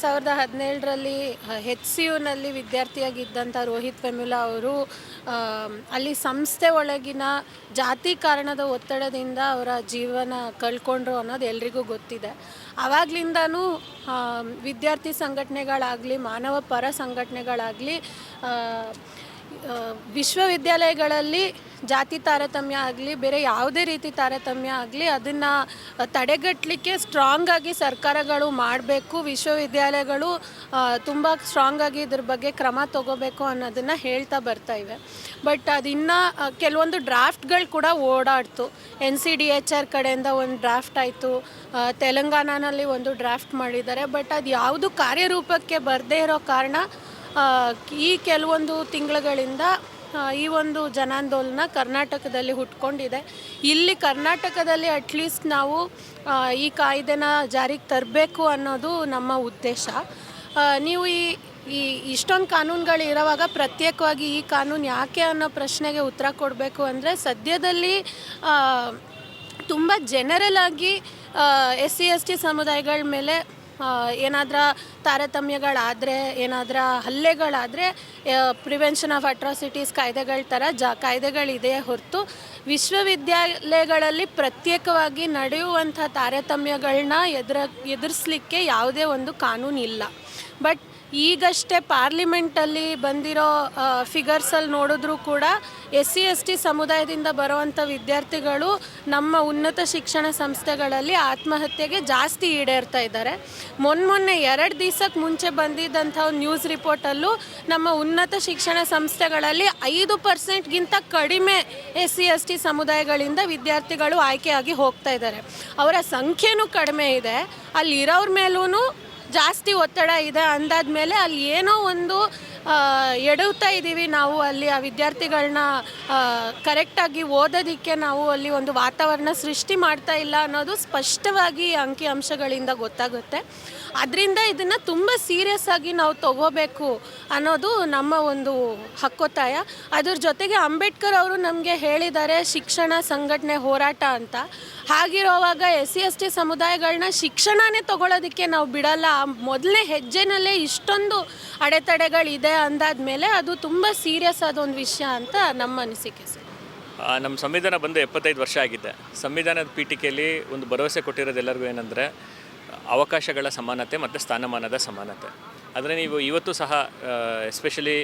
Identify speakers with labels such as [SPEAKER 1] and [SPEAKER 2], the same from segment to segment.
[SPEAKER 1] ಸಾವಿರದ ಹದಿನೇಳರಲ್ಲಿ H C ಯುನಲ್ಲಿ ವಿದ್ಯಾರ್ಥಿಯಾಗಿದ್ದಂಥ Rohit Vemula ಅವರು ಅಲ್ಲಿ ಸಂಸ್ಥೆ ಒಳಗಿನ ಜಾತಿ ಕಾರಣದ ಒತ್ತಡದಿಂದ ಅವರ ಜೀವನ ಕಳ್ಕೊಂಡ್ರು ಅನ್ನೋದು ಎಲ್ರಿಗೂ ಗೊತ್ತಿದೆ. ಆವಾಗಲಿಂದನೂ ವಿದ್ಯಾರ್ಥಿ ಸಂಘಟನೆಗಳಾಗಲಿ, ಮಾನವ ಪರ ಸಂಘಟನೆಗಳಾಗಲಿ ವಿಶ್ವವಿದ್ಯಾಲಯಗಳಲ್ಲಿ ಜಾತಿ ತಾರತಮ್ಯ ಆಗಲಿ, ಬೇರೆ ಯಾವುದೇ ರೀತಿ ತಾರತಮ್ಯ ಆಗಲಿ, ಅದನ್ನು ತಡೆಗಟ್ಟಲಿಕ್ಕೆ ಸ್ಟ್ರಾಂಗ್ ಆಗಿ ಸರ್ಕಾರಗಳು ಮಾಡಬೇಕು. ವಿಶ್ವವಿದ್ಯಾಲಯಗಳು ತುಂಬ ಸ್ಟ್ರಾಂಗ್ ಆಗಿ ಇದ್ರ ಬಗ್ಗೆ ಕ್ರಮ ತಗೋಬೇಕು ಅನ್ನೋದನ್ನು ಹೇಳ್ತಾ ಬರ್ತಾ ಇವೆ. ಬಟ್ ಅದಿನ್ನು ಕೆಲವೊಂದು ಡ್ರಾಫ್ಟ್ಗಳು ಕೂಡ ಓಡಾಡ್ತು. N C D H R ಕಡೆಯಿಂದ ಒಂದು ಡ್ರಾಫ್ಟ್ ಆಯಿತು. ತೆಲಂಗಾಣನಲ್ಲಿ ಒಂದು ಡ್ರಾಫ್ಟ್ ಮಾಡಿದ್ದಾರೆ. ಬಟ್ ಅದು ಯಾವುದು ಕಾರ್ಯರೂಪಕ್ಕೆ ಬರದೇ ಇರೋ ಕಾರಣ ಈ ಕೆಲವೊಂದು ತಿಂಗಳುಗಳಿಂದ ಈ ಒಂದು ಜನಾಂದೋಲನ ಕರ್ನಾಟಕದಲ್ಲಿ ಹುಟ್ಕೊಂಡಿದೆ. ಇಲ್ಲಿ ಕರ್ನಾಟಕದಲ್ಲಿ ಅಟ್ಲೀಸ್ಟ್ ನಾವು ಈ ಕಾಯ್ದೆನ ಜಾರಿಗೆ ತರಬೇಕು ಅನ್ನೋದು ನಮ್ಮ ಉದ್ದೇಶ. ನೀವು ಈ ಈ ಇಷ್ಟೊಂದು ಕಾನೂನುಗಳು ಇರೋವಾಗ ಪ್ರತ್ಯೇಕವಾಗಿ ಈ ಕಾನೂನು ಯಾಕೆ ಅನ್ನೋ ಪ್ರಶ್ನೆಗೆ ಉತ್ತರ ಕೊಡಬೇಕು ಅಂದರೆ ಸದ್ಯದಲ್ಲಿ ತುಂಬ ಜನರಲ್ ಆಗಿ ಎಸ್ ಸಿ ಎಸ್ ಟಿ ಸಮುದಾಯಗಳ ಮೇಲೆ ಏನಾದ್ರ ತಾರತಮ್ಯಗಳಾದರೆ, ಏನಾದರೂ ಹಲ್ಲೆಗಳಾದರೆ ಪ್ರಿವೆನ್ಷನ್ ಆಫ್ ಅಟ್ರಾಸಿಟೀಸ್ ಕಾಯ್ದೆಗಳ ಥರ ಜಾ ಕಾಯ್ದೆಗಳಿದೆಯೇ ಹೊರತು ವಿಶ್ವವಿದ್ಯಾಲಯಗಳಲ್ಲಿ ಪ್ರತ್ಯೇಕವಾಗಿ ನಡೆಯುವಂಥ ತಾರತಮ್ಯಗಳನ್ನ ಎದುರ, ಎದುರಿಸಲಿಕ್ಕೆ ಯಾವುದೇ ಒಂದು ಕಾನೂನಿಲ್ಲ. ಬಟ್ ಈಗಷ್ಟೇ ಪಾರ್ಲಿಮೆಂಟಲ್ಲಿ ಬಂದಿರೋ ಫಿಗರ್ಸಲ್ಲಿ ನೋಡಿದ್ರೂ ಕೂಡ ಎಸ್ ಸಿ ಎಸ್ ಟಿ ಸಮುದಾಯದಿಂದ ಬರುವಂಥ ವಿದ್ಯಾರ್ಥಿಗಳು ನಮ್ಮ ಉನ್ನತ ಶಿಕ್ಷಣ ಸಂಸ್ಥೆಗಳಲ್ಲಿ ಆತ್ಮಹತ್ಯೆಗೆ ಜಾಸ್ತಿ ಈಡೇರ್ತಾ ಇದ್ದಾರೆ. ಮೊನ್ನೆ ಮೊನ್ನೆ ಎರಡು ದಿವಸಕ್ಕೆ ಮುಂಚೆ ಬಂದಿದ್ದಂಥ ನ್ಯೂಸ್ ರಿಪೋರ್ಟಲ್ಲೂ ನಮ್ಮ ಉನ್ನತ ಶಿಕ್ಷಣ ಸಂಸ್ಥೆಗಳಲ್ಲಿ ಐದು ಪರ್ಸೆಂಟ್ಗಿಂತ ಕಡಿಮೆ ಎಸ್ ಸಿ ಎಸ್ ಟಿ ಸಮುದಾಯಗಳಿಂದ ವಿದ್ಯಾರ್ಥಿಗಳು ಆಯ್ಕೆಯಾಗಿ ಹೋಗ್ತಾ ಇದ್ದಾರೆ. ಅವರ ಸಂಖ್ಯೆನೂ ಕಡಿಮೆ ಇದೆ. ಅಲ್ಲಿರೋರ ಮೇಲೂ ಜಾಸ್ತಿ ಒತ್ತಡ ಇದೆ. ಅಂದಾದ ಮೇಲೆ ಅಲ್ಲಿ ಏನೋ ಒಂದು ಎಡುತ್ತಾ ಇದ್ದೀವಿ ನಾವು. ಅಲ್ಲಿ ಆ ವಿದ್ಯಾರ್ಥಿಗಳನ್ನ ಕರೆಕ್ಟಾಗಿ ಓದೋದಕ್ಕೆ ನಾವು ಅಲ್ಲಿ ಒಂದು ವಾತಾವರಣ ಸೃಷ್ಟಿ ಮಾಡ್ತಾ ಇಲ್ಲ ಅನ್ನೋದು ಸ್ಪಷ್ಟವಾಗಿ ಅಂಕಿಅಂಶಗಳಿಂದ ಅಂಕಿ ಅಂಶಗಳಿಂದ ಗೊತ್ತಾಗುತ್ತೆ. ಅದರಿಂದ ಇದನ್ನು ತುಂಬ ಸೀರಿಯಸ್ ಆಗಿ ನಾವು ತಗೋಬೇಕು ಅನ್ನೋದು ನಮ್ಮ ಒಂದು ಹಕ್ಕೊತ್ತಾಯ. ಅದ್ರ ಜೊತೆಗೆ ಅಂಬೇಡ್ಕರ್ ಅವರು ನಮಗೆ ಹೇಳಿದ್ದಾರೆ ಶಿಕ್ಷಣ ಸಂಘಟನೆ ಹೋರಾಟ ಅಂತ. ಹಾಗಿರೋವಾಗ ಎಸ್ ಸಿ ಎಸ್ ಟಿ ಸಮುದಾಯಗಳನ್ನ ಶಿಕ್ಷಣನೇ ತಗೊಳ್ಳೋದಕ್ಕೆ ನಾವು ಬಿಡಲ್ಲ. ಮೊದಲನೇ ಹೆಜ್ಜೆನಲ್ಲೇ ಇಷ್ಟೊಂದು ಅಡೆತಡೆಗಳಿದೆ ಅಂದಾದ ಮೇಲೆ ಅದು ತುಂಬ ಸೀರಿಯಸ್ ಆದ ಒಂದು ವಿಷಯ ಅಂತ ನಮ್ಮ ಅನಿಸಿಕೆ ಸರ್.
[SPEAKER 2] ನಮ್ಮ ಸಂವಿಧಾನ ಬಂದು ಎಪ್ಪತ್ತೈದು ವರ್ಷ ಆಗಿದೆ. ಸಂವಿಧಾನದ ಪೀಠಿಕೆಯಲ್ಲಿ ಒಂದು ಭರವಸೆ ಕೊಟ್ಟಿರೋದು ಎಲ್ಲರಿಗೂ ಏನಂದರೆ ಅವಕಾಶಗಳ ಸಮಾನತೆ ಮತ್ತು ಸ್ಥಾನಮಾನದ ಸಮಾನತೆ. ಆದರೆ ನೀವು ಇವತ್ತು ಸಹ ಎಸ್ಪೆಷಲಿ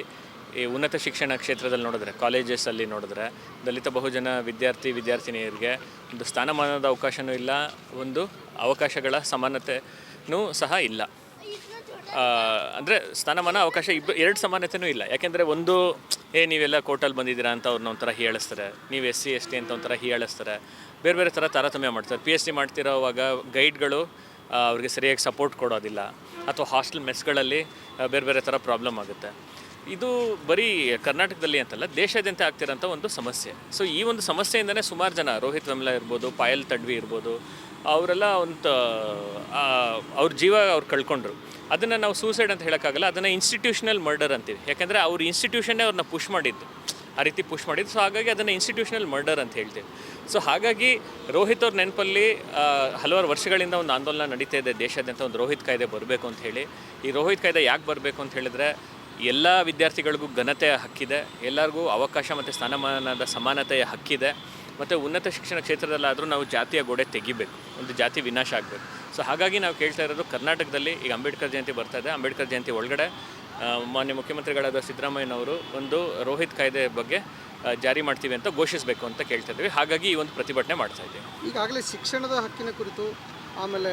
[SPEAKER 2] ಈ ಉನ್ನತ ಶಿಕ್ಷಣ ಕ್ಷೇತ್ರದಲ್ಲಿ ನೋಡಿದ್ರೆ ಕಾಲೇಜಸ್ಸಲ್ಲಿ ನೋಡಿದ್ರೆ, ದಲಿತ ಬಹುಜನ ವಿದ್ಯಾರ್ಥಿ, ವಿದ್ಯಾರ್ಥಿನಿಯರಿಗೆ ಒಂದು ಸ್ಥಾನಮಾನದ ಅವಕಾಶವೂ ಇಲ್ಲ, ಒಂದು ಅವಕಾಶಗಳ ಸಮಾನತೆನೂ ಸಹ ಇಲ್ಲ. ಅಂದರೆ ಸ್ಥಾನಮಾನ, ಅವಕಾಶ ಇಬ್ಬ, ಎರಡು ಸಮಾನತೆನೂ ಇಲ್ಲ. ಯಾಕೆಂದರೆ ಒಂದು, ಏ, ನೀವೆಲ್ಲ ಕೋರ್ಟಲ್ಲಿ ಬಂದಿದ್ದೀರಾ ಅಂತ ಅವ್ರನ್ನ ಒಂಥರ ಹೇಳಿಸ್ತಾರೆ. ನೀವು ಎಸ್ ಸಿ, ಎಸ್ ಟಿ ಅಂತ ಒಂಥರ ಹೀಯಾಳಿಸ್ತಾರೆ ಬೇರೆ ಬೇರೆ ಥರ ತಾರತಮ್ಯ ಮಾಡ್ತಾರೆ. ಪಿ ಎಚ್ ಡಿ ಮಾಡ್ತಿರೋವಾಗ ಗೈಡ್ಗಳು ಅವ್ರಿಗೆ ಸರಿಯಾಗಿ ಸಪೋರ್ಟ್ ಕೊಡೋದಿಲ್ಲ ಅಥವಾ ಹಾಸ್ಟೆಲ್ ಮೆಸ್ಗಳಲ್ಲಿ ಬೇರೆ ಬೇರೆ ಥರ ಪ್ರಾಬ್ಲಮ್ ಆಗುತ್ತೆ. ಇದು ಬರೀ ಕರ್ನಾಟಕದಲ್ಲಿ ಅಂತಲ್ಲ ದೇಶಾದ್ಯಂತ ಆಗ್ತಿರೋಂಥ ಒಂದು ಸಮಸ್ಯೆ. ಸೊ ಈ ಒಂದು ಸಮಸ್ಯೆಯಿಂದನೇ ಸುಮಾರು ಜನ, ರೋಹಿತ್ ವೆಮ್ಲಾ ಇರ್ಬೋದು, ಪಾಯಲ್ ತಡ್ವಿ ಇರ್ಬೋದು, ಅವರೆಲ್ಲ ಒಂದು ಅವ್ರ ಜೀವ ಅವ್ರು ಕಳ್ಕೊಂಡ್ರು. ಅದನ್ನು ನಾವು ಸೂಸೈಡ್ ಅಂತ ಹೇಳೋಕ್ಕಾಗಲ್ಲ, ಅದನ್ನು ಇನ್ಸ್ಟಿಟ್ಯೂಷನಲ್ ಮರ್ಡರ್ ಅಂತೀವಿ. ಯಾಕೆಂದರೆ ಅವ್ರ ಇನ್ಸ್ಟಿಟ್ಯೂಷನ್ನೇ ಅವ್ರನ್ನ ಪುಷ್ ಮಾಡಿದ್ದು. ಆ ರೀತಿ ಪುಷ್ ಮಾಡಿದ್ದು. ಸೊ ಹಾಗಾಗಿ ಅದನ್ನು ಇನ್ಸ್ಟಿಟ್ಯೂಷನಲ್ ಮರ್ಡರ್ ಅಂತ ಹೇಳ್ತೀವಿ. ಸೊ ಹಾಗಾಗಿ ರೋಹಿತ್ ಅವ್ರ ನೆನಪಲ್ಲಿ ಹಲವಾರು ವರ್ಷಗಳಿಂದ ಒಂದು ಆಂದೋಲನ ನಡೀತಾ ಇದೆ ದೇಶಾದ್ಯಂತ ಒಂದು ರೋಹಿತ್ ಕಾಯ್ದೆ ಬರಬೇಕು ಅಂತ ಹೇಳಿ. ಈ ರೋಹಿತ್ ಕಾಯ್ದೆ ಯಾಕೆ ಬರಬೇಕು ಅಂತ ಹೇಳಿದ್ರೆ, ಎಲ್ಲ ವಿದ್ಯಾರ್ಥಿಗಳಿಗೂ ಘನತೆಯ ಹಕ್ಕಿದೆ. ಎಲ್ಲರಿಗೂ ಅವಕಾಶ ಮತ್ತು ಸ್ಥಾನಮಾನದ ಸಮಾನತೆಯ ಹಕ್ಕಿದೆ. ಮತ್ತು ಉನ್ನತ ಶಿಕ್ಷಣ ಕ್ಷೇತ್ರದಲ್ಲಾದರೂ ನಾವು ಜಾತಿಯ ಗೋಡೆ ತೆಗಿಬೇಕು. ಒಂದು ಜಾತಿ ವಿನಾಶ ಆಗಬೇಕು. ಸೊ ಹಾಗಾಗಿ ನಾವು ಕೇಳ್ತಾ ಇರೋದು ಕರ್ನಾಟಕದಲ್ಲಿ ಈಗ ಅಂಬೇಡ್ಕರ್ ಜಯಂತಿ ಬರ್ತಾ ಇದೆ. ಅಂಬೇಡ್ಕರ್ ಜಯಂತಿ ಒಳಗಡೆ ಮಾನ್ಯ ಮುಖ್ಯಮಂತ್ರಿಗಳಾದ ಸಿದ್ದರಾಮಯ್ಯನವರು ಒಂದು ರೋಹಿತ್ ಕಾಯ್ದೆ ಬಗ್ಗೆ ಜಾರಿ ಮಾಡ್ತೀವಿ ಅಂತ ಘೋಷಿಸಬೇಕು ಅಂತ ಕೇಳ್ತಾ ಇದ್ದೀವಿ. ಹಾಗಾಗಿ ಈ ಒಂದು ಪ್ರತಿಭಟನೆ ಮಾಡ್ತಾ ಇದ್ದೀವಿ.
[SPEAKER 3] ಈಗಾಗಲೇ ಶಿಕ್ಷಣದ ಹಕ್ಕಿನ ಕುರಿತು ಆಮೇಲೆ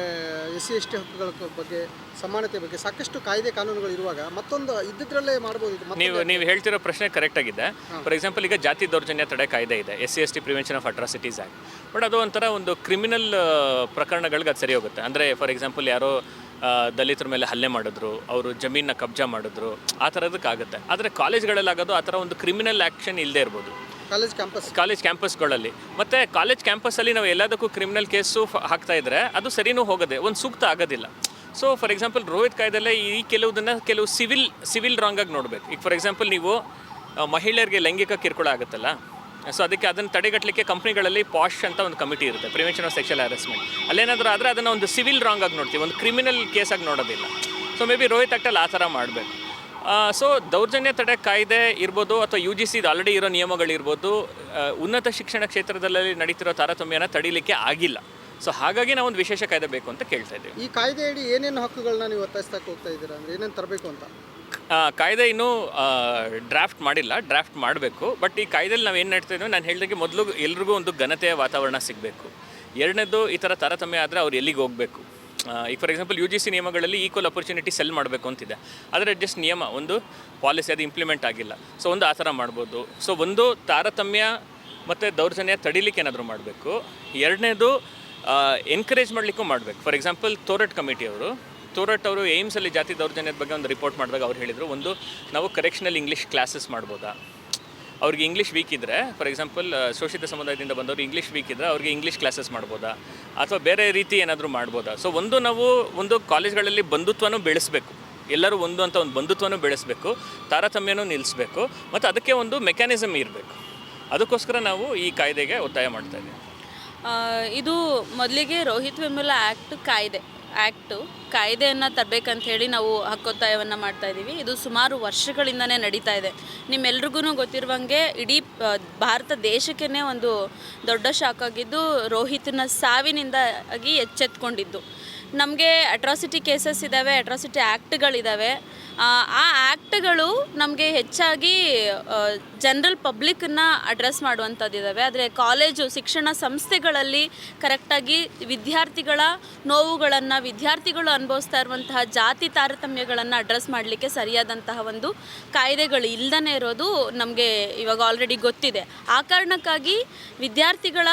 [SPEAKER 3] ಎಸ್ ಸಿ ಎಸ್ ಟಿ ಹಕ್ಕುಗಳ ಬಗ್ಗೆ ಸಮಾನತೆ ಬಗ್ಗೆ ಸಾಕಷ್ಟು ಕಾಯ್ದೆ ಕಾನೂನುಗಳು ಇರುವಾಗ ಮತ್ತೊಂದು ಇದ್ದಿದ್ರಲ್ಲೇ ಮಾಡಬಹುದು
[SPEAKER 2] ನೀವು ನೀವು ಹೇಳ್ತಿರೋ ಪ್ರಶ್ನೆ ಕರೆಕ್ಟ್ ಆಗಿದೆ. ಫಾರ್ ಎಕ್ಸಾಂಪಲ್ ಈಗ ಜಾತಿ ದೌರ್ಜನ್ಯ ತಡೆ ಕಾಯ್ದೆ ಇದೆ S C S T prevention of atrocities act but ಅದು ಒಂಥರ ಒಂದು ಕ್ರಿಮಿನಲ್ ಪ್ರಕರಣಗಳಿಗೆ ಅದು ಸರಿ ಹೋಗುತ್ತೆ. ಅಂದರೆ ಫಾರ್ ಎಕ್ಸಾಂಪಲ್ ಯಾರೋ ದಲಿತರ ಮೇಲೆ ಹಲ್ಲೆ ಮಾಡಿದ್ರು ಅವರು ಜಮೀನ ಕಬ್ಜಾ ಮಾಡಿದ್ರು ಆ ಥರದಕ್ಕಾಗುತ್ತೆ ಆದರೆ ಕಾಲೇಜ್ಗಳಲ್ಲಿ ಆಗೋದು ಆ ಥರ ಒಂದು ಕ್ರಿಮಿನಲ್ ಆ್ಯಕ್ಷನ್ ಇಲ್ಲದೆ ಇರ್ಬೋದು.
[SPEAKER 3] ಕಾಲೇಜ್ ಕ್ಯಾಂಪಸ್
[SPEAKER 2] ಕಾಲೇಜ್ ಕ್ಯಾಂಪಸ್ಗಳಲ್ಲಿ ಮತ್ತು ಕಾಲೇಜ್ ಕ್ಯಾಂಪಸ್ಸಲ್ಲಿ ನಾವು ಎಲ್ಲದಕ್ಕೂ ಕ್ರಿಮಿನಲ್ ಕೇಸು ಹಾಕ್ತಾ ಇದ್ದರೆ ಅದು ಸರಿನೂ ಹೋಗೋದೆ ಒಂದು ಸೂಕ್ತ ಆಗೋದಿಲ್ಲ. ಸೊ ಫಾರ್ ಎಕ್ಸಾಂಪಲ್ ರೋಹಿತ್ ಕಾಯ್ದೆಲ್ಲ ಈ ಕೆಲವುದನ್ನು ಕೆಲವು ಸಿವಿಲ್ ಸಿವಿಲ್ ರಾಂಗಾಗಿ ನೋಡಬೇಕು. ಈಗ ಫಾರ್ ಎಕ್ಸಾಂಪಲ್ ನೀವು ಮಹಿಳೆಯರಿಗೆ ಲೈಂಗಿಕ ಕಿರುಕುಳ ಆಗುತ್ತಲ್ಲ ಸೊ ಅದಕ್ಕೆ ಅದನ್ನು ತಡೆಗಟ್ಟಲಿಕ್ಕೆ ಕಂಪ್ನಿಗಳಲ್ಲಿ ಪಾಶ್ ಅಂತ ಒಂದು ಕಮಿಟಿ ಇರುತ್ತೆ ಪ್ರಿವೆನ್ಷನ್ ಆಫ್ ಸೆಕ್ಷಲ್ ಹ್ಯಾರಸ್ಮೆಂಟ್ ಅಲ್ಲೇನಾದರೂ ಆದರೆ ಅದನ್ನು ಒಂದು ಸಿವಿಲ್ ರಾಂಗ್ ಆಗಿ ನೋಡ್ತೀವಿ, ಒಂದು ಕ್ರಿಮಿನಲ್ ಕೇಸಾಗಿ ನೋಡೋದಿಲ್ಲ. ಸೊ ಮೇ ಬಿ ರೋಹಿತ್ ಆಕ್ಟಲ್ಲಿ ಆ ಥರ ಮಾಡಬೇಕು. ಸೊ ದೌರ್ಜನ್ಯ ತಡೆ ಕಾಯ್ದೆ ಇರ್ಬೋದು ಅಥವಾ ಯು ಜಿ ಸಿದು ಆಲ್ರೆಡಿ ಇರೋ ನಿಯಮಗಳಿರ್ಬೋದು ಉನ್ನತ ಶಿಕ್ಷಣ ಕ್ಷೇತ್ರದಲ್ಲಿ ನಡೀತಿರೋ ತಾರತಮ್ಯನ ತಡೀಲಿಕ್ಕೆ ಆಗಿಲ್ಲ. ಸೊ ಹಾಗಾಗಿ ನಾವು ಒಂದು ವಿಶೇಷ ಕಾಯ್ದೆ ಬೇಕು ಅಂತ ಕೇಳ್ತಾ ಇದ್ದೀವಿ.
[SPEAKER 3] ಈ ಕಾಯ್ದೆಯಡಿ ಏನೇನು ಹಕ್ಕುಗಳನ್ನ ನೀವು ಒತ್ತಾಯಿಸ್ತಾ ಹೋಗ್ತಾ ಇದ್ದೀರಾ? ಅಂದರೆ ಏನೇನು ತರಬೇಕು ಅಂತ?
[SPEAKER 2] ಕಾಯ್ದೆ ಇನ್ನೂ ಡ್ರಾಫ್ಟ್ ಮಾಡಿಲ್ಲ ಡ್ರಾಫ್ಟ್ ಮಾಡಬೇಕು. ಬಟ್ ಈ ಕಾಯ್ದೆಯಲ್ಲಿ ನಾವು ಏನು ನಡ್ತಾ ಇದ್ದೀವಿ ನಾನು ಹೇಳಿದಾಗೆ ಮೊದಲು ಎಲ್ರಿಗೂ ಒಂದು ಘನತೆಯ ವಾತಾವರಣ ಸಿಗಬೇಕು. ಎರಡನೇದು ಈ ಥರ ತಾರತಮ್ಯ ಆದರೆ ಅವ್ರು ಎಲ್ಲಿಗೆ ಹೋಗಬೇಕು? ಈಗ for example U G C ನಿಯಮಗಳಲ್ಲಿ ಈಕ್ವಲ್ ಅಪರ್ಚುನಿಟಿ ಸೆಲ್ ಮಾಡಬೇಕು ಅಂತಿದೆ. ಆದರೆ ಜಸ್ಟ್ ನಿಯಮ, ಒಂದು ಪಾಲಿಸಿ ಅದು ಇಂಪ್ಲಿಮೆಂಟ್ ಆಗಿಲ್ಲ. ಸೊ ಒಂದು ಆ ಥರ ಮಾಡ್ಬೋದು. ಸೊ ಒಂದು ತಾರತಮ್ಯ ಮತ್ತು ದೌರ್ಜನ್ಯ ತಡಿಲಿಕ್ಕೆ ಏನಾದರೂ ಮಾಡಬೇಕು. ಎರಡನೇದು ಎನ್ಕರೇಜ್ ಮಾಡಲಿಕ್ಕೂ ಮಾಡಬೇಕು. ಫಾರ್ ಎಕ್ಸಾಂಪಲ್ ತೋರಟ್ ಕಮಿಟಿ ಅವರು ತೋರಟ್ ಅವರು ಏಮ್ಸಲ್ಲಿ ಜಾತಿ ದೌರ್ಜನ್ಯದ ಬಗ್ಗೆ ಒಂದು ರಿಪೋರ್ಟ್ ಮಾಡಿದಾಗ ಅವ್ರು ಹೇಳಿದರು, ಒಂದು ನಾವು ಕರೆಕ್ಷನಲ್ ಇಂಗ್ಲೀಷ್ ಕ್ಲಾಸಸ್ ಮಾಡ್ಬೋದಾ? ಅವ್ರಿಗೆ ಇಂಗ್ಲೀಷ್ ವೀಕ್ ಇದ್ದರೆ ಫಾರ್ ಎಕ್ಸಾಂಪಲ್ ಶೋಷಿತ ಸಮುದಾಯದಿಂದ ಬಂದವರು ಇಂಗ್ಲೀಷ್ ವೀಕ್ ಇದ್ದರೆ ಅವ್ರಿಗೆ ಇಂಗ್ಲೀಷ್ ಕ್ಲಾಸಸ್ ಮಾಡ್ಬೋದಾ? ಅಥವಾ ಬೇರೆ ರೀತಿ ಏನಾದರೂ ಮಾಡ್ಬೋದಾ? ಸೊ ಒಂದು ನಾವು ಒಂದು ಕಾಲೇಜ್ಗಳಲ್ಲಿ ಬಂಧುತ್ವನೂ ಬೆಳೆಸಬೇಕು. ಎಲ್ಲರೂ ಒಂದು ಅಂತ ಒಂದು ಬಂಧುತ್ವನೂ ಬೆಳೆಸಬೇಕು, ತಾರತಮ್ಯನೂ ನಿಲ್ಲಿಸಬೇಕು ಮತ್ತು ಅದಕ್ಕೆ ಒಂದು ಮೆಕ್ಯಾನಿಸಮ್ ಇರಬೇಕು. ಅದಕ್ಕೋಸ್ಕರ ನಾವು ಈ ಕಾಯ್ದೆಗೆ ಒತ್ತಾಯ ಮಾಡ್ತಾ ಇದ್ದೀವಿ.
[SPEAKER 4] ಇದು ಮೊದಲಿಗೆ ರೋಹಿತ್ ವೆಮುಲ ಆ್ಯಕ್ಟ್ ಕಾಯ್ದೆ. ಆ್ಯಕ್ಟು ಕಾಯ್ದೆಯನ್ನು ತರಬೇಕಂತ ಹೇಳಿ ನಾವು ಹಕ್ಕೊತ್ತಾಯವನ್ನು ಮಾಡ್ತಾ ಇದ್ದೀವಿ ಇದು ಸುಮಾರು ವರ್ಷಗಳಿಂದನೇ ನಡೀತಾ ಇದೆ. ನಿಮ್ಮೆಲ್ರಿಗೂ ಗೊತ್ತಿರುವಂಗೆ ಇಡೀ ಭಾರತ ದೇಶಕ್ಕೇ ಒಂದು ದೊಡ್ಡ ಶಾಕ್ ಆಗಿದ್ದು ರೋಹಿತ್ನ ಸಾವಿನಿಂದಾಗಿ ಎಚ್ಚೆತ್ಕೊಂಡಿದ್ದು. ನಮಗೆ ಅಟ್ರಾಸಿಟಿ ಕೇಸಸ್ ಇದ್ದಾವೆ ಅಟ್ರಾಸಿಟಿ ಆ್ಯಕ್ಟ್ಗಳಿದ್ದಾವೆ ಆ ಆ್ಯಕ್ಟ್ಗಳು ನಮಗೆ ಹೆಚ್ಚಾಗಿ ಜನರಲ್ ಪಬ್ಲಿಕ್ಕನ್ನ ಅಡ್ರೆಸ್ ಮಾಡುವಂಥದ್ದಿದ್ದಾವೆ ಆದರೆ ಕಾಲೇಜು, ಶಿಕ್ಷಣ ಸಂಸ್ಥೆಗಳಲ್ಲಿ ಕರೆಕ್ಟಾಗಿ ವಿದ್ಯಾರ್ಥಿಗಳ ನೋವುಗಳನ್ನು, ವಿದ್ಯಾರ್ಥಿಗಳು ಅನುಭವಿಸ್ತಾ ಇರುವಂತಹ ಜಾತಿ ತಾರತಮ್ಯಗಳನ್ನು ಅಡ್ರೆಸ್ ಮಾಡಲಿಕ್ಕೆ ಸರಿಯಾದಂತಹ ಒಂದು ಕಾಯ್ದೆಗಳು ಇಲ್ಲದೇ ಇರೋದು ನಮಗೆ ಇವಾಗ ಆಲ್ರೆಡಿ ಗೊತ್ತಿದೆ. ಆ ಕಾರಣಕ್ಕಾಗಿ ವಿದ್ಯಾರ್ಥಿಗಳ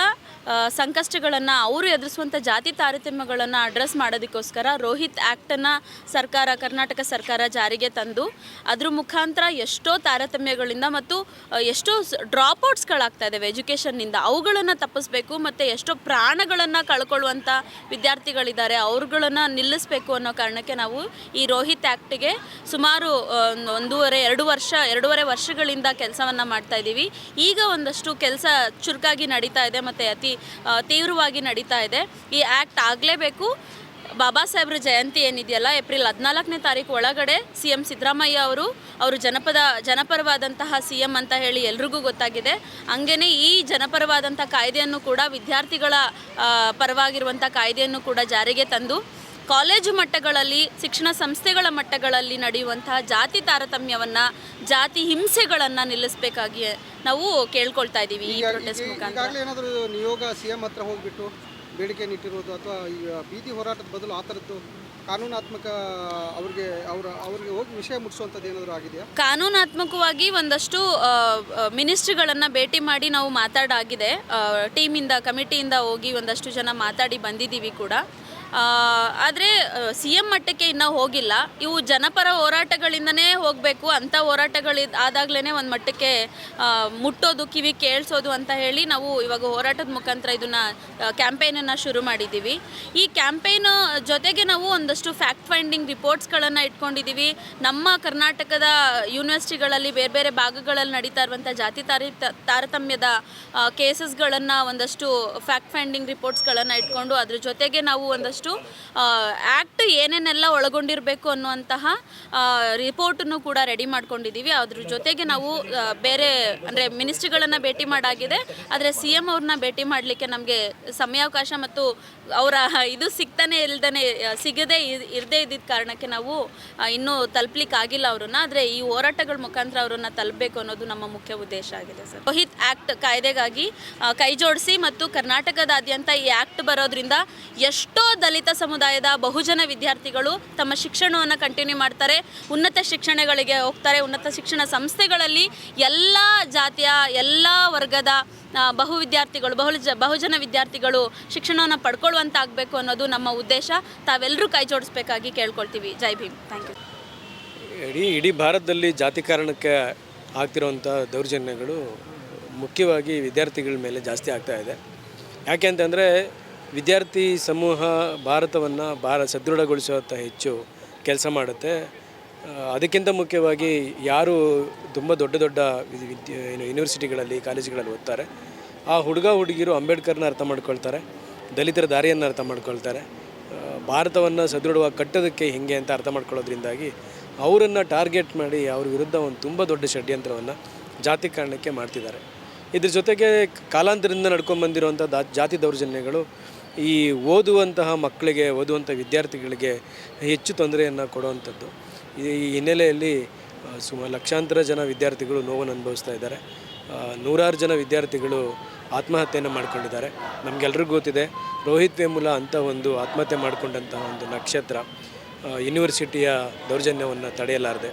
[SPEAKER 4] ಸಂಕಷ್ಟಗಳನ್ನು ಅವರು ಎದುರಿಸುವಂಥ ಜಾತಿ ತಾರತಮ್ಯಗಳನ್ನು ಅಡ್ರೆಸ್ ಮಾಡೋದಕ್ಕೋಸ್ಕರ ರೋಹಿತ್ ಆ್ಯಕ್ಟನ್ನು ಸರ್ಕಾರ, ಕರ್ನಾಟಕ ಸರ್ಕಾರ ಜಾರಿಗೆ ತಂದು ಅದ್ರ ಮುಖಾಂತರ ಎಷ್ಟೋ ತಾರತಮ್ಯಗಳಿಂದ ಮತ್ತು ಎಷ್ಟೋ ಡ್ರಾಪ್ಔಟ್ಸ್ಗಳಾಗ್ತಾ ಇದ್ದಾವೆ ಎಜುಕೇಷನ್ನಿಂದ. ಅವುಗಳನ್ನು ತಪ್ಪಿಸ್ಬೇಕು ಮತ್ತು ಎಷ್ಟೋ ಪ್ರಾಣಗಳನ್ನು ಕಳ್ಕೊಳ್ಳುವಂಥ ವಿದ್ಯಾರ್ಥಿಗಳಿದ್ದಾರೆ. ಅವ್ರುಗಳನ್ನು ನಿಲ್ಲಿಸಬೇಕು ಅನ್ನೋ ಕಾರಣಕ್ಕೆ ನಾವು ಈ ರೋಹಿತ್ ಆ್ಯಕ್ಟಿಗೆ ಸುಮಾರು ಒಂದೂವರೆ, ಎರಡು ವರ್ಷ, ಎರಡೂವರೆ ವರ್ಷಗಳಿಂದ ಕೆಲಸವನ್ನು ಮಾಡ್ತಾ ಇದ್ದೀವಿ. ಈಗ ಒಂದಷ್ಟು ಕೆಲಸ ಚುರುಕಾಗಿ ನಡೀತಾ ಇದೆ ಮತ್ತು ಅತಿ ತೀವ್ರವಾಗಿ ನಡೀತಾ ಇದೆ. ಈ ಆ್ಯಕ್ಟ್ ಆಗಲೇಬೇಕು. ಬಾಬಾ ಸಾಹೇಬ್ರ ಜಯಂತಿ ಏನಿದೆಯಲ್ಲ ಏಪ್ರಿಲ್ ಹದಿನಾಲ್ಕನೇ ತಾರೀಕು ಒಳಗಡೆ ಸಿ ಎಂ ಸಿದ್ದರಾಮಯ್ಯ ಅವರು ಅವರು ಜನಪದ ಜನಪರವಾದಂತಹ ಸಿ ಎಂ ಅಂತ ಹೇಳಿ ಎಲ್ರಿಗೂ ಗೊತ್ತಾಗಿದೆ. ಹಂಗೇನೆ ಈ ಜನಪರವಾದಂಥ ಕಾಯ್ದೆಯನ್ನು ಕೂಡ ವಿದ್ಯಾರ್ಥಿಗಳ ಪರವಾಗಿರುವಂಥ ಕಾಯ್ದೆಯನ್ನು ಕೂಡ ಜಾರಿಗೆ ತಂದು ಕಾಲೇಜು ಮಟ್ಟಗಳಲ್ಲಿ ಶಿಕ್ಷಣ ಸಂಸ್ಥೆಗಳ ಮಟ್ಟಗಳಲ್ಲಿ ನಡೆಯುವಂತಹ ಜಾತಿ ತಾರತಮ್ಯವನ್ನು ಜಾತಿ ಹಿಂಸೆಗಳನ್ನು ನಿಲ್ಲಿಸಬೇಕಾಗಿ ನಾವು ಕೇಳ್ಕೊಳ್ತಾ ಇದ್ದೀವಿ ಈ ಪ್ರೊಟೆಸ್ಟ್ ಮುಖಾಂತರ.
[SPEAKER 3] ನಿಯೋಗ ಸಿ ಎಂ ಹತ್ರ ಹೋಗ್ಬಿಟ್ಟು ಬೇಡಿಕೆ ಇಟ್ಟಿರೋದು ಅಥವಾ ಈ ಬೀದಿ ಹೋರಾಟದ ಬದಲು ಆ ಥರದ್ದು ಕಾನೂನಾತ್ಮಕ ಅವ್ರಿಗೆ, ಅವರ, ಅವ್ರಿಗೆ ಹೋಗಿ ವಿಷಯ ಮುಟ್ಟಿಸುವಂಥದ್ದು ಏನಾದರೂ ಆಗಿದೆಯಾ?
[SPEAKER 4] ಕಾನೂನಾತ್ಮಕವಾಗಿ ಒಂದಷ್ಟು ಮಿನಿಸ್ಟ್ರಿಗಳನ್ನು ಭೇಟಿ ಮಾಡಿ ನಾವು ಮಾತಾಡಾಗಿದೆ. ಟೀಮಿಂದ, ಕಮಿಟಿಯಿಂದ ಹೋಗಿ ಒಂದಷ್ಟು ಜನ ಮಾತಾಡಿ ಬಂದಿದ್ದೀವಿ ಕೂಡ. ಆದರೆ ಸಿ ಎಂ ಮಟ್ಟಕ್ಕೆ ಇನ್ನೂ ಹೋಗಿಲ್ಲ. ಇವು ಜನಪರ ಹೋರಾಟಗಳಿಂದನೇ ಹೋಗಬೇಕು. ಅಂಥ ಹೋರಾಟಗಳು ಆದಾಗಲೇ ಒಂದು ಮಟ್ಟಕ್ಕೆ ಮುಟ್ಟೋದು, ಕಿವಿ ಕೇಳಿಸೋದು ಅಂತ ಹೇಳಿ ನಾವು ಇವಾಗ ಹೋರಾಟದ ಮುಖಾಂತರ ಇದನ್ನು ಕ್ಯಾಂಪೇನನ್ನು ಶುರು ಮಾಡಿದ್ದೀವಿ ಈ ಕ್ಯಾಂಪೇನ್ ಜೊತೆಗೆ ನಾವು ಒಂದಷ್ಟು ಫ್ಯಾಕ್ಟ್ ಫೈಂಡಿಂಗ್ ರಿಪೋರ್ಟ್ಸ್ಗಳನ್ನು ಇಟ್ಕೊಂಡಿದ್ದೀವಿ ನಮ್ಮ ಕರ್ನಾಟಕದ ಯೂನಿವರ್ಸಿಟಿಗಳಲ್ಲಿ ಬೇರೆ ಬೇರೆ ಭಾಗಗಳಲ್ಲಿ ನಡೀತಾ ಇರುವಂಥ ಜಾತಿ ತಾರಿ ತಾರತಮ್ಯದ ಕೇಸಸ್ಗಳನ್ನು ಒಂದಷ್ಟು ಫ್ಯಾಕ್ಟ್ ಫೈಂಡಿಂಗ್ ರಿಪೋರ್ಟ್ಸ್ಗಳನ್ನು ಇಟ್ಕೊಂಡು ಅದ್ರ ಜೊತೆಗೆ ನಾವು ಒಂದಷ್ಟು ಆ್ಯಕ್ಟ್ ಏನೇನೆಲ್ಲ ಒಳಗೊಂಡಿರಬೇಕು ಅನ್ನುವಂತಹ ರಿಪೋರ್ಟನ್ನು ಕೂಡ ರೆಡಿ ಮಾಡ್ಕೊಂಡಿದ್ದೀವಿ ಅದ್ರ ಜೊತೆಗೆ ನಾವು ಬೇರೆ, ಅಂದರೆ ಮಿನಿಸ್ಟ್ರಿಗಳನ್ನು ಭೇಟಿ ಮಾಡಾಗಿದೆ. ಆದರೆ ಸಿ ಎಂ ಅವ್ರನ್ನ ಭೇಟಿ ಮಾಡಲಿಕ್ಕೆ ನಮಗೆ ಸಮಯಾವಕಾಶ ಮತ್ತು ಅವರ ಇದು ಸಿಗ್ತಾನೆ ಇಲ್ದೇ ಸಿಗದೆ ಇರದೇ ಇದ್ದಿದ್ದ ಕಾರಣಕ್ಕೆ ನಾವು ಇನ್ನೂ ತಲುಪಲಿಕ್ಕೆ ಆಗಿಲ್ಲ ಅವ್ರನ್ನ. ಆದರೆ ಈ ಹೋರಾಟಗಳ ಮುಖಾಂತರ ಅವರನ್ನು ತಲುಪಬೇಕು ಅನ್ನೋದು ನಮ್ಮ ಮುಖ್ಯ ಉದ್ದೇಶ ಆಗಿದೆ ಸರ್. ರೋಹಿತ್ ಆ್ಯಕ್ಟ್ ಕಾಯ್ದೆಗಾಗಿ ಕೈ ಜೋಡಿಸಿ ಮತ್ತು ಕರ್ನಾಟಕದಾದ್ಯಂತ ಈ ಆ್ಯಕ್ಟ್ ಬರೋದ್ರಿಂದ ಎಷ್ಟೋ ದಲಿತ ಸಮುದಾಯದ ಬಹುಜನ ವಿದ್ಯಾರ್ಥಿಗಳು ತಮ್ಮ ಶಿಕ್ಷಣವನ್ನು ಕಂಟಿನ್ಯೂ ಮಾಡ್ತಾರೆ. ಉನ್ನತ ಶಿಕ್ಷಣಗಳಿಗೆ ಹೋಗ್ತಾರೆ. ಉನ್ನತ ಶಿಕ್ಷಣ ಸಂಸ್ಥೆಗಳಲ್ಲಿ ಎಲ್ಲ ಜಾತಿಯ, ಎಲ್ಲ ವರ್ಗದ ಬಹು ವಿದ್ಯಾರ್ಥಿಗಳು, ಬಹು ಬಹುಜನ ವಿದ್ಯಾರ್ಥಿಗಳು ಶಿಕ್ಷಣವನ್ನು ಪಡ್ಕೊಳ್ಳುವಂಥ ಆಗಬೇಕು ಅನ್ನೋದು ನಮ್ಮ ಉದ್ದೇಶ. ತಾವೆಲ್ಲರೂ ಕೈ ಜೋಡಿಸ್ಬೇಕಾಗಿ ಕೇಳ್ಕೊಳ್ತೀವಿ. ಜೈ ಭೀಮ್. ಥ್ಯಾಂಕ್ ಯು
[SPEAKER 5] ಇಡೀ ಇಡೀ ಭಾರತದಲ್ಲಿ ಜಾತಿ ಕಾರಣಕ್ಕೆ ಆಗ್ತಿರೋವಂಥ ದೌರ್ಜನ್ಯಗಳು ಮುಖ್ಯವಾಗಿ ವಿದ್ಯಾರ್ಥಿಗಳ ಮೇಲೆ ಜಾಸ್ತಿ ಆಗ್ತಾ ಇದೆ. ಯಾಕೆ ಅಂತಂದರೆ ವಿದ್ಯಾರ್ಥಿ ಸಮೂಹ ಭಾರತವನ್ನು ಭಾರ ಸದೃಢಗೊಳಿಸುವಂಥ ಹೆಚ್ಚು ಕೆಲಸ ಮಾಡುತ್ತೆ. ಅದಕ್ಕಿಂತ ಮುಖ್ಯವಾಗಿ ಯಾರು ತುಂಬ ದೊಡ್ಡ ದೊಡ್ಡ ಏನು ಯೂನಿವರ್ಸಿಟಿಗಳಲ್ಲಿ ಕಾಲೇಜುಗಳಲ್ಲಿ ಓದ್ತಾರೆ, ಆ ಹುಡುಗ ಹುಡುಗಿರು ಅಂಬೇಡ್ಕರ್ನ ಅರ್ಥ ಮಾಡ್ಕೊಳ್ತಾರೆ, ದಲಿತರ ದಾರಿಯನ್ನು ಅರ್ಥ ಮಾಡ್ಕೊಳ್ತಾರೆ. ಭಾರತವನ್ನು ಸದೃಢವಾಗಿ ಕಟ್ಟೋದಕ್ಕೆ ಹೇಗೆ ಅಂತ ಅರ್ಥ ಮಾಡ್ಕೊಳ್ಳೋದ್ರಿಂದಾಗಿ ಅವರನ್ನು ಟಾರ್ಗೆಟ್ ಮಾಡಿ ಅವ್ರ ವಿರುದ್ಧ ಒಂದು ತುಂಬ ದೊಡ್ಡ ಷಡ್ಯಂತ್ರವನ್ನು ಜಾತಿ ಕಾರಣಕ್ಕೆ ಮಾಡ್ತಿದ್ದಾರೆ. ಇದ್ರ ಜೊತೆಗೆ ಕಾಲಾಂತರದಿಂದ ನಡ್ಕೊಂಡ್ಬಂದಿರುವಂಥ ದಾ, ಜಾತಿ ದೌರ್ಜನ್ಯಗಳು ಈ ಓದುವಂತಹ ಮಕ್ಕಳಿಗೆ ಓದುವಂಥ ವಿದ್ಯಾರ್ಥಿಗಳಿಗೆ ಹೆಚ್ಚು ತೊಂದರೆಯನ್ನು ಕೊಡುವಂಥದ್ದು. ಈ ಹಿನ್ನೆಲೆಯಲ್ಲಿ ಸುಮಾರು ಲಕ್ಷಾಂತರ ಜನ ವಿದ್ಯಾರ್ಥಿಗಳು ನೋವನ್ನು ಅನುಭವಿಸ್ತಾ ಇದ್ದಾರೆ. ನೂರಾರು ಜನ ವಿದ್ಯಾರ್ಥಿಗಳು ಆತ್ಮಹತ್ಯೆಯನ್ನು ಮಾಡ್ಕೊಂಡಿದ್ದಾರೆ. ನಮಗೆಲ್ರಿಗೂ ಗೊತ್ತಿದೆ, ರೋಹಿತ್ ವೇಮುಲ ಅಂತ ಒಂದು ಆತ್ಮಹತ್ಯೆ ಮಾಡಿಕೊಂಡಂತಹ ಒಂದು ನಕ್ಷತ್ರ ಯೂನಿವರ್ಸಿಟಿಯ ದೌರ್ಜನ್ಯವನ್ನು ತಡೆಯಲಾರದೆ.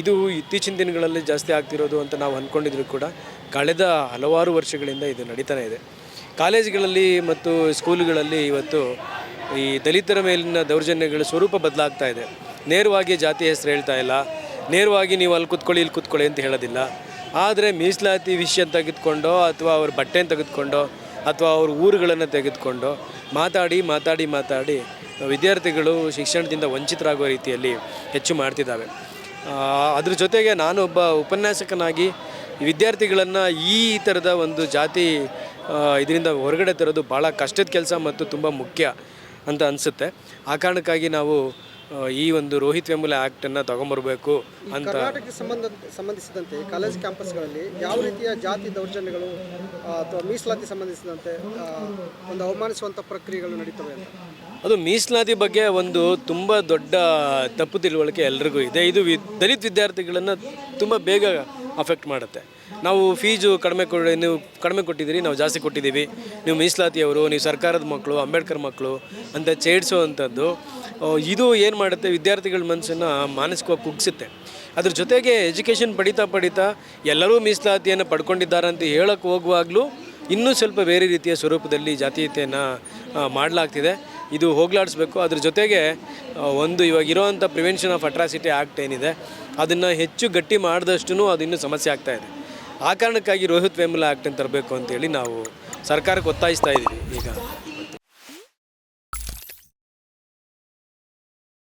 [SPEAKER 5] ಇದು ಇತ್ತೀಚಿನ ದಿನಗಳಲ್ಲಿ ಜಾಸ್ತಿ ಆಗ್ತಿರೋದು ಅಂತ ನಾವು ಅಂದ್ಕೊಂಡಿದ್ರು ಕೂಡ, ಕಳೆದ ಹಲವಾರು ವರ್ಷಗಳಿಂದ ಇದು ನಡೀತಾನೆ ಇದೆ. ಕಾಲೇಜುಗಳಲ್ಲಿ ಮತ್ತು ಸ್ಕೂಲುಗಳಲ್ಲಿ ಇವತ್ತು ಈ ದಲಿತರ ಮೇಲಿನ ದೌರ್ಜನ್ಯಗಳ ಸ್ವರೂಪ ಬದಲಾಗ್ತಾ ಇದೆ. ನೇರವಾಗಿ ಜಾತಿ ಹೆಸರು ಹೇಳ್ತಾ ಇಲ್ಲ. ನೇರವಾಗಿ ನೀವು ಅಲ್ಲಿ ಕೂತ್ಕೊಳ್ಳಿ, ಇಲ್ಲಿ ಕೂತ್ಕೊಳ್ಳಿ ಅಂತ ಹೇಳೋದಿಲ್ಲ. ಆದರೆ ಮೀಸಲಾತಿ ವಿಷಯ ತೆಗೆದುಕೊಂಡೋ ಅಥವಾ ಅವ್ರ ಬಟ್ಟೆನ ತೆಗೆದುಕೊಂಡೋ ಅಥವಾ ಅವ್ರ ಊರುಗಳನ್ನು ತೆಗೆದುಕೊಂಡು ಮಾತಾಡಿ ಮಾತಾಡಿ ಮಾತಾಡಿ ವಿದ್ಯಾರ್ಥಿಗಳು ಶಿಕ್ಷಣದಿಂದ ವಂಚಿತರಾಗುವ ರೀತಿಯಲ್ಲಿ ಹೆಚ್ಚು ಮಾಡ್ತಿದ್ದಾವೆ. ಅದ್ರ ಜೊತೆಗೆ ನಾನು ಒಬ್ಬ ಉಪನ್ಯಾಸಕನಾಗಿ ವಿದ್ಯಾರ್ಥಿಗಳನ್ನು ಈ ಥರದ ಒಂದು ಜಾತಿ ಇದರಿಂದ ಹೊರಗಡೆ ತರೋದು ಭಾಳ ಕಷ್ಟದ ಕೆಲಸ ಮತ್ತು ತುಂಬ ಮುಖ್ಯ ಅಂತ ಅನಿಸುತ್ತೆ. ಆ ಕಾರಣಕ್ಕಾಗಿ ನಾವು ಈ ಒಂದು ರೋಹಿತ್ ವೆಂಬುಲೆ ಆ್ಯಕ್ಟನ್ನು ತಗೊಂಬರಬೇಕು ಅಂತ.
[SPEAKER 3] ಕರ್ನಾಟಕಕ್ಕೆ ಸಂಬಂಧ ಸಂಬಂಧಿಸಿದಂತೆ ಕಾಲೇಜ್ ಕ್ಯಾಂಪಸ್ಗಳಲ್ಲಿ ಯಾವ ರೀತಿಯ ಜಾತಿ ದೌರ್ಜನ್ಯಗಳು ಅಥವಾ ಮೀಸಲಾತಿ ಸಂಬಂಧಿಸಿದಂತೆ ಒಂದು ಅವಮಾನಿಸುವಂಥ ಪ್ರಕ್ರಿಯೆಗಳು ನಡೀತವೆ ಅಂತ?
[SPEAKER 5] ಅದು ಮೀಸಲಾತಿ ಬಗ್ಗೆ ಒಂದು ತುಂಬ ದೊಡ್ಡ ತಪ್ಪು ತಿಳುವಳಿಕೆ ಎಲ್ರಿಗೂ ಇದೆ. ಇದು ವಿ ದಲಿತ ವಿದ್ಯಾರ್ಥಿಗಳನ್ನು ತುಂಬ ಬೇಗ ಅಫೆಕ್ಟ್ ಮಾಡುತ್ತೆ. ನಾವು ಫೀಸು ಕಡಿಮೆ ಕೊಡಿ, ನೀವು ಕಡಿಮೆ ಕೊಟ್ಟಿದ್ದೀರಿ, ನಾವು ಜಾಸ್ತಿ ಕೊಟ್ಟಿದ್ದೀವಿ. ನೀವು ಮೀಸಲಾತಿಯವರು, ನೀವು ಸರ್ಕಾರದ ಮಕ್ಕಳು, ಅಂಬೇಡ್ಕರ್ ಮಕ್ಕಳು, ಅಂತ ಛೇಡಿಸುವಂಥದ್ದು ಇದು ಏನು ಮಾಡುತ್ತೆ, ವಿದ್ಯಾರ್ಥಿಗಳ ಮನಸ್ಸನ್ನು ಮಾನಸಿಕವಾಗಿ ಕುಗ್ಸುತ್ತೆ ಅದ್ರ ಜೊತೆಗೆ ಎಜುಕೇಷನ್ ಪಡಿತಾ ಪಡಿತಾ ಎಲ್ಲರೂ ಮೀಸಲಾತಿಯನ್ನು ಪಡ್ಕೊಂಡಿದ್ದಾರೆ ಅಂತ ಹೇಳೋಕ್ಕೆ ಹೋಗುವಾಗಲೂ ಇನ್ನೂ ಸ್ವಲ್ಪ ಬೇರೆ ರೀತಿಯ ಸ್ವರೂಪದಲ್ಲಿ ಜಾತೀಯತೆಯನ್ನು ಮಾಡಲಾಗ್ತಿದೆ. ಇದು ಹೋಗಲಾಡಿಸ್ಬೇಕು. ಅದ್ರ ಜೊತೆಗೆ ಒಂದು ಇವಾಗ ಇರೋವಂಥ ಪ್ರಿವೆನ್ಷನ್ ಆಫ್ ಅಟ್ರಾಸಿಟಿ ಆ್ಯಕ್ಟ್ ಏನಿದೆ, ಅದನ್ನು ಹೆಚ್ಚು ಗಟ್ಟಿ ಮಾಡಿದಷ್ಟು ಅದು ಇನ್ನೂ ಸಮಸ್ಯೆ ಆಗ್ತಾ ಇದೆ. ಆ ಕಾರಣಕ್ಕಾಗಿ ರೋಹಿತ್ ವೇಮುಲ ಆ್ಯಕ್ಟನ್ನು ತರಬೇಕು ಅಂತೇಳಿ ನಾವು ಸರ್ಕಾರಕ್ಕೆ ಒತ್ತಾಯಿಸ್ತಾ ಇದ್ದೀವಿ ಈಗ.